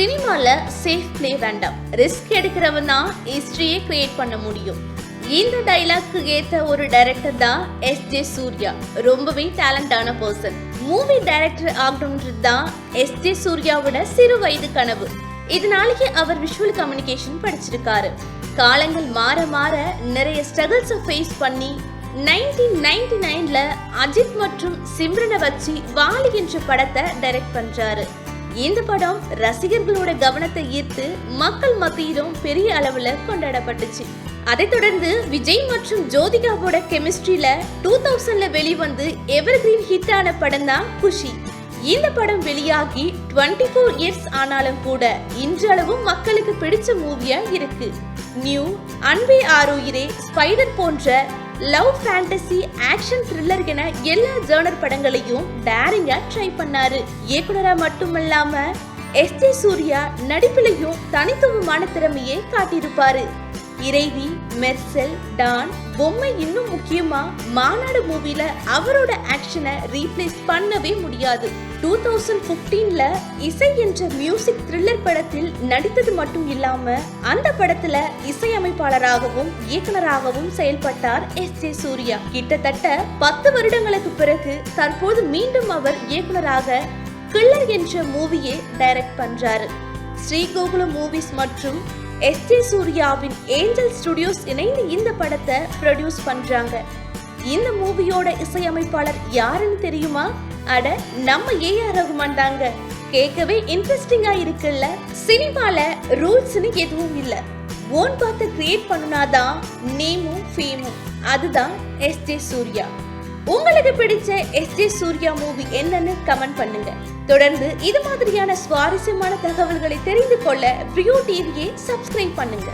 சினிமால safe play வேண்டாம். Risk எடுக்கிறவன் தான் ஹிஸ்டரியே கிரியேட் பண்ண முடியும். இந்த டைலாக்கு ஏத்த ஒரு டைரக்டர் தான் எஸ் ஜே சூர்யா ரொம்பவே டேலண்டான பர்சன் மூவி டைரக்டர் ஆகணுன்றது தான் எஸ் ஜே சூர்யாவோட சிறு வயது கனவு. இதனாலேயே அவர் விஷுவல் கம்யூனிகேஷன் படிச்சிருக்காரு. காலங்கள் மாற மாற நிறைய ஸ்ட்ரகிள்ஸை ஃபேஸ் பண்ணி நைன்டீன் நைன்டி நைன்ல அஜித் மற்றும் சிம்ரனை வச்சு வாலி என்ற படத்தை டைரக்ட் பண்றாரு. இந்த படம் ரசிகர்களோட கவனத்தை ஈர்த்து மக்கள் மத்தியிலும் பெரிய அளவுல கொண்டாடப்பட்டுச்சு. அதைத் தொடர்ந்து விஜய் மற்றும் ஜோதிகாவோட கெமிஸ்ட்ரியில டூ தௌசண்ட்ல வெளிவந்து எவர்கிரீன் ஹிட் ஆன படம் தான் குஷி. இந்த படம் வெளியாகி 24 ஃபோர் இயர்ஸ் ஆனாலும் கூட இன்றளவும் மக்களுக்கு பிடிச்ச மூவியா இருக்கு. நியூ அன்பே ஆரோயிரே ஸ்பைடர் போன்ற லவ் ஃபேண்டசி ஆக்ஷன் த்ரில்லர் என எல்லா ஜேர்னர் படங்களையும் டேரிங்கா ட்ரை பண்ணாரு. இயக்குனரா மட்டுமல்லாம எஸ் ஜே சூர்யா நடிப்பிலையும் தனித்துவமான திறமையை காட்டியிருப்பாரு. இறைவி மெர்சல் டான் பொம்மை இன்னும் முக்கியமா மாநாடு மூவில அவரோட ஆக்ஷனை ரீப்ளேஸ் பண்ணவே முடியாது. டூ தௌசண்ட் பிப்டீன்ல இசை என்ற மியூசிக் த்ரில்லர் படத்தில் நடித்தது மட்டும் இல்லாம அந்த படத்துல இசையமைப்பாளராகவும் இயக்குனராகவும் செயல்பட்டார் எஸ் ஜே சூர்யா. கிட்டத்தட்ட பத்து வருடங்களுக்கு பிறகு தற்போது மீண்டும் அவர் இயக்குனராக கில்லர் என்ற மூவியை டைரக்ட் பண்றாரு. ஸ்ரீகோகுலம் மூவிஸ் மற்றும் எஸ் ஜே சூர்யாவின் ஏஞ்சல் ஸ்டுடியோஸ் இணைந்து இந்த படத்தை ப்ரொடியூஸ் பண்றாங்க. இந்த மூவியோட இசையமைப்பாளர் யாருன்னு தெரியுமா? அட நம்ம ஏஆர் ரகுமான் தாங்க. கேட்கவே இன்ட்ரெஸ்டிங்கா இருக்குல்ல. சினிமால ரூல்ஸ்னு எதுவும் இல்ல. ஓன் பார்த்து கிரியேட் பண்ணுனாதான் நேமும் ஃபேமும் அதுதான் எஸ் ஜே சூர்யா. உங்களுக்கு பிடிச்ச எஸ் ஜே சூர்யா மூவி என்னன்னு கமெண்ட் பண்ணுங்க. தொடர்ந்து இது மாதிரியான சுவாரஸ்யமான தகவல்களை தெரிந்து கொள்ள பிரியோ டிவியை சப்ஸ்கிரைப் பண்ணுங்க.